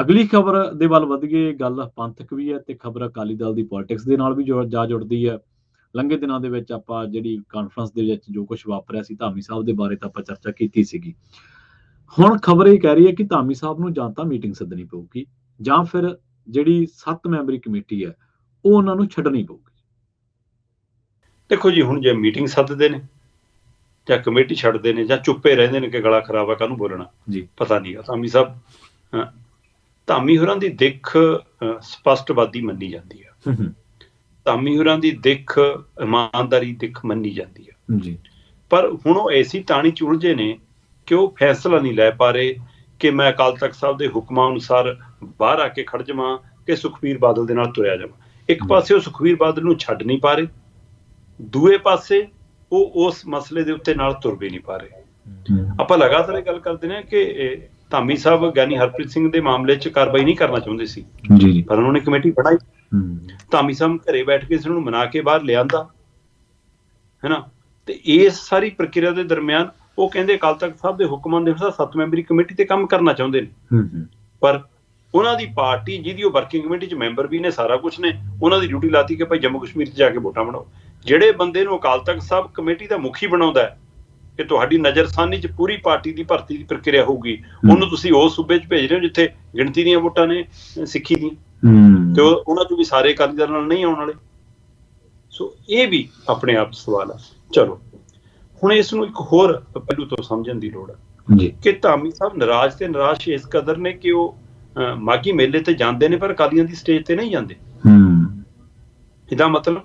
ਅਗਲੀ ਖਬਰ ਦੇ ਵੱਲ ਵਧੀਏ ਗੱਲ ਪੰਥਕ ਵੀ ਹੈ ਤੇ ਖਬਰ ਅਕਾਲੀ ਦਲ ਦੀ ਪੋਲਿਟਿਕਸ ਦੇ ਨਾਲ ਵੀ ਜਾ ਜੁੜਦੀ ਹੈ। ਲੰਘੇ ਦਿਨਾਂ ਦੇ ਵਿੱਚ ਆਪਾਂ ਜਿਹੜੀ ਕਾਨਫਰੰਸ ਦੇ ਵਿੱਚ ਜੋ ਕੁਝ ਵਾਪਰਿਆ ਸੀ ਧਾਮੀ ਸਾਹਿਬ ਦੇ ਬਾਰੇ ਤਾਂ ਆਪਾਂ ਚਰਚਾ ਕੀਤੀ ਸੀਗੀ। ਹੁਣ ਖਬਰ ਇਹ ਕਹਿ ਰਹੀ ਹੈ ਕਿ ਧਾਮੀ ਸਾਹਿਬ ਨੂੰ ਜਾਂ ਤਾਂ ਮੀਟਿੰਗ ਸੱਦਣੀ ਪਊਗੀ ਜਾਂ ਫਿਰ ਜਿਹੜੀ 7 ਮੈਂਬਰੀ ਕਮੇਟੀ ਹੈ ਉਹ ਉਹਨਾਂ ਨੂੰ ਛੱਡਣੀ ਪਊਗੀ। ਦੇਖੋ ਜੀ ਹੁਣ ਜੇ ਮੀਟਿੰਗ ਸੱਦਦੇ ਨੇ ਜਾਂ ਕਮੇਟੀ ਛੱਡਦੇ ਨੇ ਜਾਂ ਚੁੱਪੇ ਰਹਿੰਦੇ ਨੇ ਕਿ ਗਲਾ ਖਰਾਬ ਆ ਕਾਹਨੂੰ ਬੋਲਣਾ? ਜੀ। ਪਤਾ ਨਹੀਂ ਧਾਮੀ ਸਾਹਿਬ ਧਾਮੀ ਹੋਰਾਂ ਦੀ ਦਿੱਖ ਸਪਸ਼ਟਵਾਦੀ ਮੰਨੀ ਜਾਂਦੀ ਹੈ ਧਾਮੀ ਹੋਰਾਂ ਦੀ ਦਿੱਖ ਇਮਾਨਦਾਰੀ ਦਿੱਖ ਮੰਨੀ ਜਾਂਦੀ ਹੈ ਜੀ। ਪਰ ਹੁਣ ਉਹ ਐਸੀ ਤਾਣੀ ਚ ਉਲਝੇ ਨੇ ਕਿ ਉਹ ਫੈਸਲਾ ਨਹੀਂ ਲੈ ਪਾ ਰਹੇ ਕਿ ਮੈਂ ਅਕਾਲ ਤਖਤ ਸਾਹਿਬ ਦੇ ਹੁਕਮਾਂ ਅਨੁਸਾਰ ਬਾਹਰ ਆ ਕੇ ਖੜ ਜਾਵਾਂ ਕਿ ਸੁਖਬੀਰ ਬਾਦਲ ਦੇ ਨਾਲ ਤੁਰਿਆ ਜਾਵਾਂ। ਇੱਕ। ਪਾਸੇ ਉਹ ਸੁਖਬੀਰ ਬਾਦਲ ਨੂੰ ਛੱਡ ਨਹੀਂ ਪਾ ਰਹੇ ਦੂਏ ਪਾਸੇ ਉਹ ਉਸ ਮਸਲੇ ਦੇ ਉੱਤੇ ਨਾਲ ਤੁਰ ਵੀ ਨਹੀਂ ਪਾ ਰਹੇ। ਆਪਾਂ ਲਗਾਤਾਰ ਇਹ ਗੱਲ ਕਰਦੇ ਨੇ ਕਿ ਧਾਮੀ ਸਾਹਿਬ ਗਿਆਨੀ ਹਰਪ੍ਰੀਤ ਸਿੰਘ ਦੇ ਮਾਮਲੇ 'ਚ ਕਾਰਵਾਈ ਨਹੀਂ ਕਰਨਾ ਚਾਹੁੰਦੇ ਸੀ। ਜੀ। ਜੀ ਪਰ ਉਹਨਾਂ ਨੇ ਕਮੇਟੀ ਬਣਾਈ। ਧਾਮੀ ਸਾਹਿਬ ਘਰੇ ਬੈਠ ਕੇ ਇਸ ਨੂੰ ਮਨਾ ਕੇ ਬਾਹਰ ਲਿਆਂਦਾ। ਹੈਨਾ? ਤੇ ਇਸ ਸਾਰੀ ਪ੍ਰਕਿਰਿਆ ਦੇ ਦਰਮਿਆਨ ਉਹ ਕਹਿੰਦੇ ਅਕਾਲ ਤਖਤ ਸਾਹਿਬ ਦੇ ਹੁਕਮਾਂ ਦੇ ਅਨੁਸਾਰ ਸੱਤ ਮੈਂਬਰੀ ਕਮੇਟੀ ਤੇ ਕੰਮ ਕਰਨਾ ਚਾਹੁੰਦੇ ਨੇ। ਪਰ ਉਹਨਾਂ ਦੀ ਪਾਰਟੀ ਜਿਹਦੀ ਉਹ ਵਰਕਿੰਗ ਕਮੇਟੀ 'ਚ ਮੈਂਬਰ ਵੀ ਨੇ ਸਾਰਾ ਕੁਝ ਨੇ ਉਹਨਾਂ ਦੀ ਡਿਊਟੀ ਲਾਤੀ ਕਿ ਭਾਈ ਜੰਮੂ ਕਸ਼ਮੀਰ 'ਚ ਜਾ ਕੇ ਵੋਟਾਂ ਬਣਾਓ। ਜਿਹੜੇ ਬੰਦੇ ਨੂੰ ਅਕਾਲ ਤਖਤ ਸਾਹਿਬ ਕਮੇਟੀ ਦਾ ਮੁਖੀ ਬਣਾਉਂਦਾ ਹੈ ਕਿ ਤੁਹਾਡੀ ਨਜ਼ਰਸਾਨੀ 'ਚ ਪੂਰੀ ਪਾਰਟੀ ਦੀ ਭਰਤੀ ਦੀ ਪ੍ਰਕਿਰਿਆ ਹੋਊਗੀ। ਉਹਨੂੰ ਤੁਸੀਂ ਉਸ ਸੂਬੇ 'ਚ ਭੇਜ ਰਹੇ ਹੋ ਜਿੱਥੇ ਗਿਣਤੀ ਦੀਆਂ ਵੋਟਾਂ ਨੇ ਸਿੱਖੀ ਦੀਆਂ। ਹੂੰ। ਤੇ ਉਹ- ਉਹਨਾਂ 'ਚੋਂ ਵੀ ਸਾਰੇ ਅਕਾਲੀ ਦਲ ਨਾਲ ਨਹੀਂ ਆਉਣ ਵਾਲੇ। ਸੋ ਇਹ ਵੀ ਆਪਣੇ ਆਪ ਸਵਾਲ ਹੈ ਚਲੋ ਹੁਣ ਇਸ ਨੂੰ ਇੱਕ ਹੋਰ ਪਹਿਲੂ ਤੋਂ ਸਮਝਣ ਦੀ ਲੋੜ ਹੈ ਜੀ। ਕਿ ਧਾਮੀ ਸਾਹਿਬ ਨਾਰਾਜ਼ ਤੇ ਨਿਰਾਸ਼ ਇਸ ਕਦਰ ਨੇ ਕਿ ਉਹ ਮਾਘੀ ਮੇਲੇ ਤੇ ਜਾਂਦੇ ਨੇ ਪਰ ਅਕਾਲੀਆਂ ਦੀ ਸਟੇਜ ਤੇ ਨਹੀਂ ਜਾਂਦੇ? ਹੂੰ। ਇਹਦਾ ਮਤਲਬ?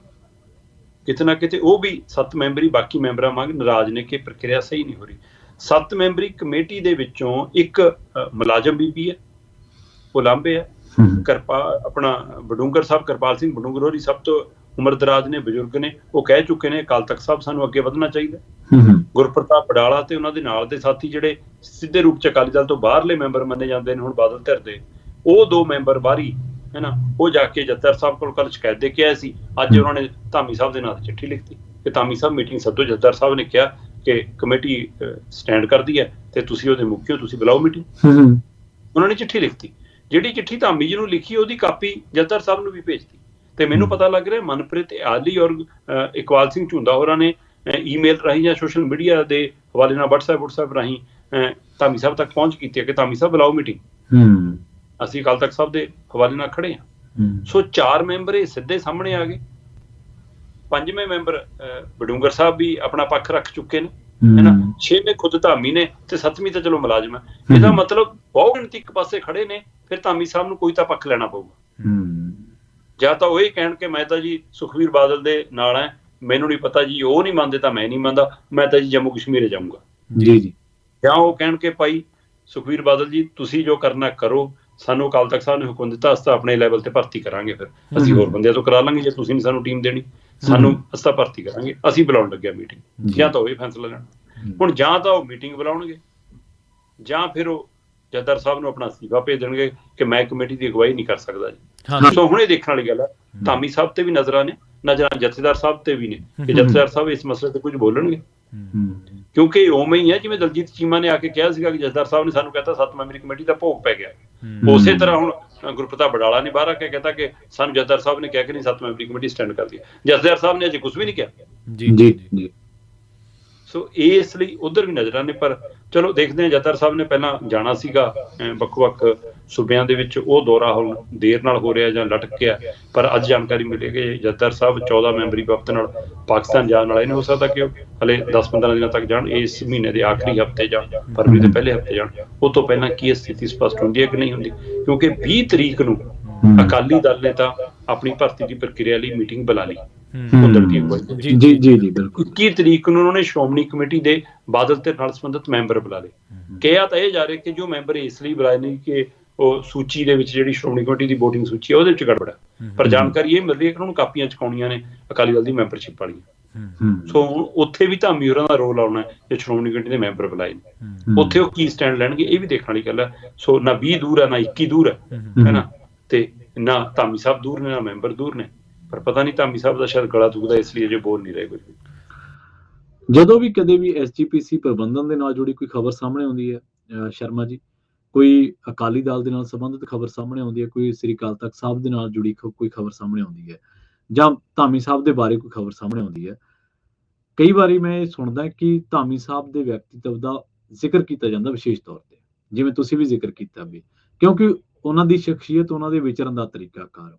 ਕਿਤੇ ਨਾ ਕਿਤੇ ਉਹ ਵੀ ਸੱਤ ਮੈਂਬਰੀ ਬਾਕੀ ਮੈਂਬਰਾਂ ਵਾਂਗ ਨਾਰਾਜ਼ ਨੇ ਕਿ ਪ੍ਰਕਿਰਿਆ ਸਹੀ ਨਹੀਂ ਹੋ ਰਹੀ। ਸੱਤ ਮੈਂਬਰੀ ਕਮੇਟੀ ਦੇ ਵਿੱਚੋਂ ਇੱਕ ਮੁਲਾਜ਼ਮ ਬੀਬੀ ਹੈ ਉਹ ਲਾਂਬੇ ਹੈ। ਕਿਰਪਾ ਆਪਣਾ ਬਡੂੰਗਰ ਸਾਹਿਬ ਕਿਰਪਾਲ ਸਿੰਘ ਬਡੂੰਗਰ ਹੋਰੀ ਸਭ ਤੋਂ ਉਮਰਦਰਾਜ਼ ਨੇ ਬਜ਼ੁਰਗ ਨੇ ਉਹ ਕਹਿ ਚੁੱਕੇ ਨੇ ਅਕਾਲ ਤਖਤ ਸਾਹਿਬ ਸਾਨੂੰ ਅੱਗੇ ਵਧਣਾ ਚਾਹੀਦਾ। ਗੁਰਪ੍ਰਤਾਪ ਬਡਾਲਾ ਤੇ ਉਹਨਾਂ ਦੇ ਨਾਲ ਦੇ ਸਾਥੀ ਜਿਹੜੇ ਸਿੱਧੇ ਰੂਪ ਚ ਅਕਾਲੀ ਦਲ ਤੋਂ ਬਾਹਰਲੇ ਮੈਂਬਰ ਮੰਨੇ ਜਾਂਦੇ ਨੇ ਹੁਣ ਬਾਦਲ ਧਿਰ ਦੇ ਉਹ ਦੋ ਮੈਂਬਰ ਬਾਹਰੀ ਹੈਨਾ? ਉਹ ਜਾ ਕੇ ਜੱਤਰ ਸਾਹਿਬ ਕੋਲ ਕੱਲ ਸ਼ਿਕਾਇਤ ਦੇ ਕੇ ਆਏ ਸੀ। ਅੱਜ ਉਹਨਾਂ ਨੇ ਧਾਮੀ ਸਾਹਿਬ ਦੇ ਨਾਂ ਤੇ ਚਿੱਠੀ ਲਿਖਤੀ ਕਿ ਧਾਮੀ ਸਾਹਿਬ ਮੀਟਿੰਗ ਸੱਦੋ। ਜੱਤਰ ਸਾਹਿਬ ਨੇ ਕਿਹਾ ਕਿ ਕਮੇਟੀ ਸਟੈਂਡ ਕਰਦੀ ਹੈ ਤੇ ਤੁਸੀਂ ਉਹਦੇ ਮੁਖੀ ਹੋ ਤੁਸੀਂ ਬੁਲਾਓ ਮੀਟਿੰਗ। ਉਹਨਾਂ ਨੇ ਚਿੱਠੀ ਲਿਖਤੀ। ਜਿਹੜੀ ਚਿੱਠੀ ਧਾਮੀ ਜੀ ਨੂੰ ਲਿਖੀ ਉਹਦੀ ਕਾਪੀ ਜੱਤਰ ਸਾਹਿਬ ਨੂੰ ਵੀ ਭੇਜਤੀ। ਤੇ ਮੈਨੂੰ। ਪਤਾ ਲੱਗ ਰਿਹਾ ਮਨਪ੍ਰੀਤ ਆਲੀ ਔਰ ਅਹ, ਇਕਬਾਲ ਸਿੰਘ ਝੁੰਦਾ ਹੋਰਾਂ ਨੇ ਈਮੇਲ ਰਾਹੀਂ ਜਾਂ ਸੋਸ਼ਲ ਮੀਡੀਆ ਦੇ ਹਵਾਲੇ ਨਾਲ WhatsApp WhatsApp ਰਾਹੀਂ ਧਾਮੀ ਸਾਹਿਬ ਤੱਕ ਪਹੁੰਚ ਕੀਤੀ ਹੈ ਕਿ ਧਾਮੀ ਸਾਹਿਬ ਬੁਲਾਓ ਮੀਟਿੰਗ। ਹੂੰ। ਅਸੀਂ ਕੱਲ ਤੱਕ ਸਾਹਿਬ ਦੇ ਹਵਾਲੇ ਨਾਲ ਖੜੇ ਹਾਂ। ਹੂੰ। ਸੋ ਚਾਰ ਮੈਂਬਰ ਇਹ ਸਿੱਧੇ ਸਾਹਮਣੇ ਆ ਗਏ। ਪੰਜਵੇਂ ਮੈਂਬਰ ਬਡੂੰਗਰ ਸਾਹਿਬ ਵੀ ਆਪਣਾ ਪੱਖ ਰੱਖ ਚੁੱਕੇ ਨੇ ਹੈਨਾ ਛੇਵੇਂ ਖੁਦ ਧਾਮੀ ਨੇ ਤੇ ਸੱਤਵੀਂ ਤਾਂ ਚਲੋ ਮੁਲਾਜ਼ਮ ਹੈ। ਇਹਦਾ। ਮਤਲਬ ਬਹੁ ਗਿਣਤੀ ਇੱਕ ਪਾਸੇ ਖੜੇ ਨੇ ਫਿਰ ਧਾਮੀ ਸਾਹਿਬ ਨੂੰ ਕੋਈ ਤਾਂ ਪੱਖ ਲੈਣਾ ਪਊਗਾ। ਹੂੰ। ਜਾਂ ਤਾਂ ਉਹ ਇਹ ਕਹਿਣ ਕਿ ਮੈਂ ਤਾਂ ਜੀ ਸੁਖਵੀਰ ਬਾਦਲ ਦੇ ਨਾਲ ਹਾਂ ਮੈਨੂੰ ਨਹੀਂ ਪਤਾ ਜੀ ਉਹ ਨਹੀਂ ਮੰਨਦੇ ਤਾਂ ਮੈਂ ਨਹੀਂ ਮੰਨਦਾ ਮੈਂ ਤਾਂ ਜੀ ਜੰਮੂ ਕਸ਼ਮੀਰ ਜਾਊਂਗਾ। ਜੀ ਜੀ। ਜਾਂ ਉਹ ਕਹਿਣ ਕਿ ਭਾਈ ਸੁਖਵੀਰ ਬਾਦਲ ਜੀ ਤੁਸੀਂ ਜੋ ਕਰਨਾ ਕਰੋ ਸਾਨੂੰ ਅਕਾਲ ਤਖਤ ਸਾਹਿਬ ਨੇ ਹੁਕਮ ਦਿੱਤਾ ਅਸੀਂ ਤਾਂ ਆਪਣੇ ਲੈਵਲ ਤੇ ਭਰਤੀ ਕਰਾਂਗੇ ਫਿਰ। ਅਸੀਂ। ਹੋਰ ਬੰਦਿਆਂ ਤੋਂ ਕਰਾ ਲਾਂਗੇ ਜੇ ਤੁਸੀਂ ਨਹੀਂ ਸਾਨੂੰ ਟੀਮ ਦੇਣੀ। ਸਾਨੂੰ ਅਸੀਂ ਤਾਂ ਭਰਤੀ ਕਰਾਂਗੇ। ਅਸੀਂ ਬੁਲਾਉਣ ਲੱਗਿਆ ਮੀਟਿੰਗ ਜੀ। ਤਾਂ ਉਹ ਇਹ ਫੈਸਲਾ ਲੈਣ। ਹੁਣ ਜਾਂ ਤਾਂ ਉਹ ਮੀਟਿੰਗ ਬੁਲਾਉਣਗੇ ਜਾਂ ਫਿਰ ਉਹ ਜੱਦਰ ਸਾਹਿਬ ਨੂੰ ਆਪਣਾ ਅਸਤੀਫਾ ਭੇਜ ਦੇਣਗੇ ਕਿ ਮੈਂ ਕਮੇਟੀ ਦੀ ਅਗਵਾਈ ਨਹੀਂ ਕਰ ਸਕਦਾ ਜੀ। ਹਾਂ। ਸੋ ਹੁਣ ਇਹ ਦੇਖਣ ਵਾਲੀ ਗੱਲ ਹੈ। ਧਾਮੀ ਸਾਹਿਬ ਤੇ ਵੀ ਨਜ਼ਰਾਂ ਨੇ ਨਜ਼ਰਾਂ ਜਥੇਦਾਰ ਸਾਹਿਬ ਤੇ ਵੀ ਨੇ ਕਿ ਜਥੇਦਾਰ ਸਾਹਿਬ ਇਸ ਮਸਲੇ ਤੇ ਕੁਝ ਬੋਲਣਗੇ। ਕਿਉਂਕਿ ਉਵੇਂ ਹੀ ਹੈ ਜਿਵੇਂ ਦਲਜੀਤ ਚੀਮਾ ਨੇ ਆ ਕੇ ਕਿਹਾ ਸੀਗਾ ਕਿ ਜਥੇਦਾਰ ਸਾਹਿਬ ਨੇ ਸਾਨੂੰ ਕਹਤਾ ਸੱਤ ਮੈਂਬਰੀ ਕਮੇਟੀ ਦਾ ਭੋਗ ਪੈ ਗਿਆ। ਉਸੇ ਤਰ੍ਹਾਂ ਹੁਣ ਗੁਰਪ੍ਰਤਾਪ ਬਡਾਲਾ ਨੇ ਬਾਹਰ ਆ ਕੇ ਕਹਤਾ ਕਿ ਸਾਨੂੰ ਜਥੇਦਾਰ ਸਾਹਿਬ ਨੇ ਕਿਹਾ ਕਿ ਨਹੀਂ ਸੱਤ ਮੈਂਬਰੀ ਕਮੇਟੀ ਸਟੈਂਡ ਕਰਦੀ ਹੈ ਜਥੇਦਾਰ ਸਾਹਿਬ ਨੇ ਅਜੇ ਕੁਝ ਵੀ ਨਹੀਂ ਕਿਹਾ। ਜੀ ਜੀ ਜੀ ਸੋ ਇਸ ਲਈ ਉਧਰ ਵੀ ਨਜ਼ਰਾਂ ਨੇ ਪਰ ਚਲੋ ਦੇਖਦੇ ਹਾਂ ਜਥੇਦਾਰ ਸਾਹਿਬ ਨੇ ਪਹਿਲਾਂ ਜਾਣਾ ਸੀਗਾ ਵੱਖ-ਵੱਖ ਸੂਬਿਆਂ ਦੇ ਵਿੱਚ ਉਹ ਦੌਰਾ ਹੁਣ ਦੇਰ ਨਾਲ ਹੋ ਰਿਹਾ ਜਾਂ ਲਟਕ ਗਿਆ ਪਰ ਅੱਜ ਜਾਣਕਾਰੀ ਮਿਲੀ ਕਿ ਜਥੇਦਾਰ ਸਾਹਿਬ 14 ਮੈਂਬਰੀ ਵਫਦ ਨਾਲ ਪਾਕਿਸਤਾਨ ਜਾਣ ਵਾਲੇ ਨੇ ਹੋ ਸਕਦਾ ਕਿ ਹਲੇ 10-15 ਦਿਨਾਂ ਤੱਕ ਜਾਣ ਇਸ ਮਹੀਨੇ ਦੇ ਆਖਰੀ ਹਫ਼ਤੇ ਜਾਂ ਫਰਵਰੀ ਦੇ ਪਹਿਲੇ ਹਫ਼ਤੇ ਜਾਣ। ਉਹ ਤੋਂ ਪਹਿਲਾਂ ਕੀ ਇਹ ਸਥਿਤੀ ਸਪਸ਼ਟ ਹੁੰਦੀ ਹੈ ਕਿ ਨਹੀਂ ਹੁੰਦੀ? ਕਿਉਂਕਿ 20 ਤਰੀਕ ਨੂੰ। ਅਕਾਲੀ ਦਲ ਨੇ ਤਾਂ ਆਪਣੀ ਭਰਤੀ ਦੀ ਪ੍ਰਕਿਰਿਆ ਲਈ ਮੀਟਿੰਗ ਬੁਲਾ ਲਈ। ਦੀ ਜੀ ਜੀ ਜੀ ਬਿਲਕੁਲ। 21 ਤਰੀਕ ਨੂੰ ਉਹਨਾਂ ਨੇ ਸ਼੍ਰੋਮਣੀ ਕਮੇਟੀ ਦੇ ਬਾਦਲ ਤੇ ਨਾਲ ਸੰਬੰਧਿਤ ਮੈਂਬਰ ਬੁਲਾ ਲਏ। ਕਿਹਾ ਤਾਂ ਇਹ ਜਾ ਰਿਹਾ ਕਿ ਜੋ ਮੈਂਬਰ ਇਸ ਲਈ ਬੁਲਾਏ ਨਹੀਂ ਕਿ ਉਹ ਸੂਚੀ ਦੇ ਵਿੱਚ ਜਿਹੜੀ ਸ਼੍ਰੋਮਣੀ ਕਮੇਟੀ ਦੀ VOTING ਸੂਚੀ ਹੈ ਉਹਦੇ ਵਿੱਚ ਗੜਬੜ ਹੈ ਪਰ ਜਾਣਕਾਰੀ ਇਹ ਮਿਲ ਰਹੀ ਹੈ ਕਿ ਉਹਨਾਂ ਨੂੰ ਕਾਪੀਆਂ ਚਕਾਉਣੀਆਂ ਨੇ ਅਕਾਲੀ ਦਲ ਦੀ ਮੈਂਬਰਸ਼ਿਪ ਵਾਲੀਆਂ। ਹੂੰ ਸੋ ਉੱਥੇ ਵੀ ਧਾਮੀ ਹੋਰਾਂ ਦਾ ਰੋਲ ਆਉਣਾ ਹੈ ਜੇ ਸ਼੍ਰੋਮਣੀ ਕਮੇਟੀ ਦੇ ਮੈਂਬਰ ਬੁਲਾਏ। ਉੱਥੇ ਉਹ ਕੀ ਸਟੈਂਡ ਲੈਣਗੇ ਇਹ ਵੀ ਦੇਖਣ ਵਾਲੀ ਗੱਲ ਹੈ ਸੋ ਨਾ 20 ਦੂਰ ਹੈ ਨਾ 21 ਦੂਰ ਹੈ ਹੂੰ। ਹੈਨਾ ਤੇ ਨਾ ਧਾਮੀ ਸਾਹਿਬ ਦੂਰ ਨੇ ਨਾ ਮੈਂਬਰ ਦੂਰ ਨੇ। ਪਰ ਪਤਾ ਨਹੀਂ ਧਾਮੀ ਸਾਹਿਬ ਦਾ ਸ਼ਾਇਦ ਗਲਾ ਦੁਖਦਾ ਇਸ ਲਈ ਅਜੇ ਬੋਲ ਨਹੀਂ ਰਹੇ ਵੀ ਜਦੋਂ ਵੀ ਕਦੇ ਵੀ ਐਸਜੀਪੀਸੀ ਪ੍ਰਬੰਧਨ ਦੇ ਨਾਲ ਜੁੜੀ ਕੋਈ ਖਬਰ ਸਾਹਮਣੇ ਆਉਂਦੀ ਹੈ ਸ਼ਰਮਾ ਜੀ ਕੋਈ ਅਕਾਲੀ ਦਲ ਦੇ ਨਾਲ ਸੰਬੰਧਿਤ ਖਬਰ ਸਾਹਮਣੇ ਆਉਂਦੀ ਹੈ, ਕੋਈ ਸ੍ਰੀ ਅਕਾਲ ਤਖਤ ਸਾਹਿਬ ਦੇ ਨਾਲ ਜੁੜੀ ਕੋਈ ਖਬਰ ਸਾਹਮਣੇ ਆਉਂਦੀ ਹੈ ਜਾਂ ਧਾਮੀ ਸਾਹਿਬ ਦੇ ਬਾਰੇ ਕੋਈ ਖਬਰ ਸਾਹਮਣੇ ਆਉਂਦੀ ਹੈ। ਕਈ ਵਾਰੀ ਮੈਂ ਇਹ ਸੁਣਦਾ ਕਿ ਧਾਮੀ ਸਾਹਿਬ ਦੇ ਵਿਅਕਤੀਤਵ ਦਾ ਜ਼ਿਕਰ ਕੀਤਾ ਜਾਂਦਾ ਵਿਸ਼ੇਸ਼ ਤੌਰ ਤੇ, ਜਿਵੇਂ ਤੁਸੀਂ ਵੀ ਜ਼ਿਕਰ ਕੀਤਾ ਵੀ, ਕਿਉਂਕਿ ਉਹਨਾਂ ਦੀ ਸ਼ਖਸੀਅਤ ਉਹਨਾਂ ਦੇ ਵਿਚਰਨ ਦਾ ਤਰੀਕਾਕਾਰ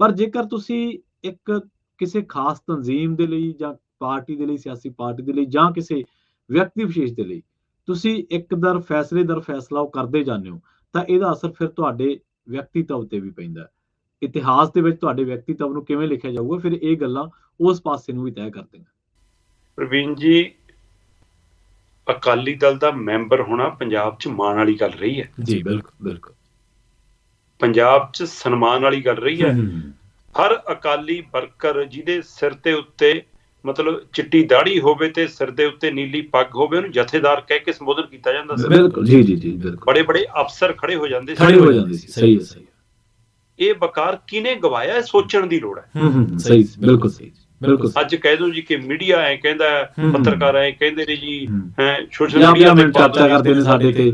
ਪਰ ਜੇਕਰ ਤੁਸੀਂ ਇੱਕ ਕਿਸੇ ਖਾਸ ਤਨਜ਼ੀਮ ਦੇ ਲਈ ਜਾਂ ਪਾਰਟੀ ਦੇ ਲਈ, ਸਿਆਸੀ ਪਾਰਟੀ ਦੇ ਲਈ ਜਾਂ ਕਿਸੇ ਵਿਅਕਤੀ ਵਿਸ਼ੇਸ਼ ਦੇ ਲਈ ਤੁਸੀਂ ਇੱਕ ਦਰ ਫੈਸਲੇ ਦਰ ਫੈਸਲਾ ਉਹ ਕਰਦੇ ਜਾਂਦੇ ਹੋ ਤਾਂ ਇਹਦਾ ਅਸਰ ਫਿਰ ਤੁਹਾਡੇ ਵਿਅਕਤੀਤਵ ਤੇ ਵੀ ਪੈਂਦਾ ਹੈ। ਇਤਿਹਾਸ ਦੇ ਵਿੱਚ ਤੁਹਾਡੇ ਵਿਅਕਤੀਤਵ ਨੂੰ ਕਿਵੇਂ ਲਿਖਿਆ ਜਾਊਗਾ ਫਿਰ ਇਹ ਗੱਲਾਂ ਉਸ ਪਾਸੇ ਨੂੰ ਵੀ ਤੈਅ ਕਰਦੀਆਂ ਪ੍ਰਵੀਨ ਜੀ ਅਕਾਲੀ ਦਲ ਦਾ ਮੈਂਬਰ ਹੋਣਾ ਪੰਜਾਬ 'ਚ ਮਾਣ ਵਾਲੀ ਗੱਲ ਰਹੀ ਹੈ। ਜੀ ਬਿਲਕੁਲ ਬਿਲਕੁਲ। ਪੰਜਾਬ 'ਚ ਸਨਮਾਨ ਵਾਲੀ ਗੱਲ ਰਹੀ ਹੈ। ਹਰ ਅਕਾਲੀ ਵਰਕਰ ਜਿਹਦੇ ਸਿਰ ਤੇ ਉੱਤੇ ਮਤਲਬ ਚਿੱਟੀ ਦਾੜੀ ਹੋਵੇ ਤੇ ਸਿਰ ਦੇ ਉੱਤੇ ਨੀਲੀ ਪੱਗ ਹੋਵੇ ਉਹਨੂੰ ਜਥੇਦਾਰ ਕਹਿ ਕੇ ਸੰਬੋਧਨ ਕੀਤਾ ਜਾਂਦਾ ਸੀ। ਬਿਲਕੁਲ ਜੀ ਜੀ ਜੀ ਬਿਲਕੁਲ। ਬੜੇ ਬੜੇ ਅਫਸਰ ਖੜੇ ਹੋ ਜਾਂਦੇ ਸੀ। ਖੜੇ ਹੋ ਜਾਂਦੇ ਸੀ ਸਹੀ ਹੈ ਸਹੀ ਇਹ ਵਕਾਰ ਕਿਨੇ ਗਵਾਇਆ? ਇਹ ਸੋਚਣ ਦੀ ਲੋੜ ਹੈ। ਹੂੰ ਹੂੰ ਸਹੀ ਬਿਲਕੁਲ ਸਹੀ ਬਿਲਕੁਲ। ਅੱਜ ਕਹਿ ਦੋ ਜੀ ਕਿ ਮੀਡੀਆ ਐ ਕਹਿੰਦਾ। ਪੱਤਰਕਾਰ ਐ ਕਹਿੰਦੇ ਨੇ ਜੀ ਹੂੰ। ਸੋਸ਼ਲ ਮੀਡੀਆ ਤੇ ਚਰਚਾ ਕਰਦੇ ਨੇ ਸਾਡੇ ਤੇ।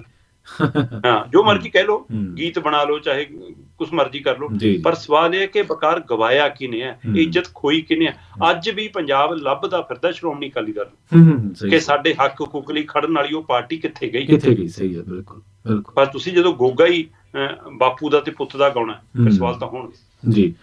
ਹਾਂ ਜੋ ਮਰਜ਼ੀ ਕਹਿ ਲੋ ਹੂੰ। ਗੀਤ ਬਣਾ ਲਓ ਚਾਹੇ ਕੁਛ ਮਰਜ਼ੀ ਕਰ ਜੀ ਪਰ ਸਵਾਲ ਇਹ ਕਿ ਵਕਾਰ ਗਵਾਇਆ ਕਿਨੇ ਹੈ। ਇੱਜ਼ਤ ਖੋਈ ਕਿਨੇ ਹੈ? ਅੱਜ ਵੀ ਪੰਜਾਬ ਲੱਭਦਾ ਫਿਰਦਾ ਸ਼੍ਰੋਮਣੀ ਅਕਾਲੀ ਦਲ ਕਿ ਸਾਡੇ ਹੱਕ ਹਕੂਕ ਲਈ ਖੜਨ ਵਾਲੀ ਉਹ ਪਾਰਟੀ ਕਿੱਥੇ ਗਈ ਕਿੱਥੇ ਗਈ? ਸਹੀ ਹੈ ਬਿਲਕੁਲ ਬਿਲਕੁਲ। ਪਰ ਤੁਸੀਂ ਜਦੋਂ ਗੋਗਾ ਹੀ ਬਾਪੂ ਦਾ ਤੇ ਪੁੱਤ ਦਾ ਗਾਉਣਾ ਫਿਰ। ਸਵਾਲ ਤਾਂ ਹੋਣਗੇ। ਜੀ।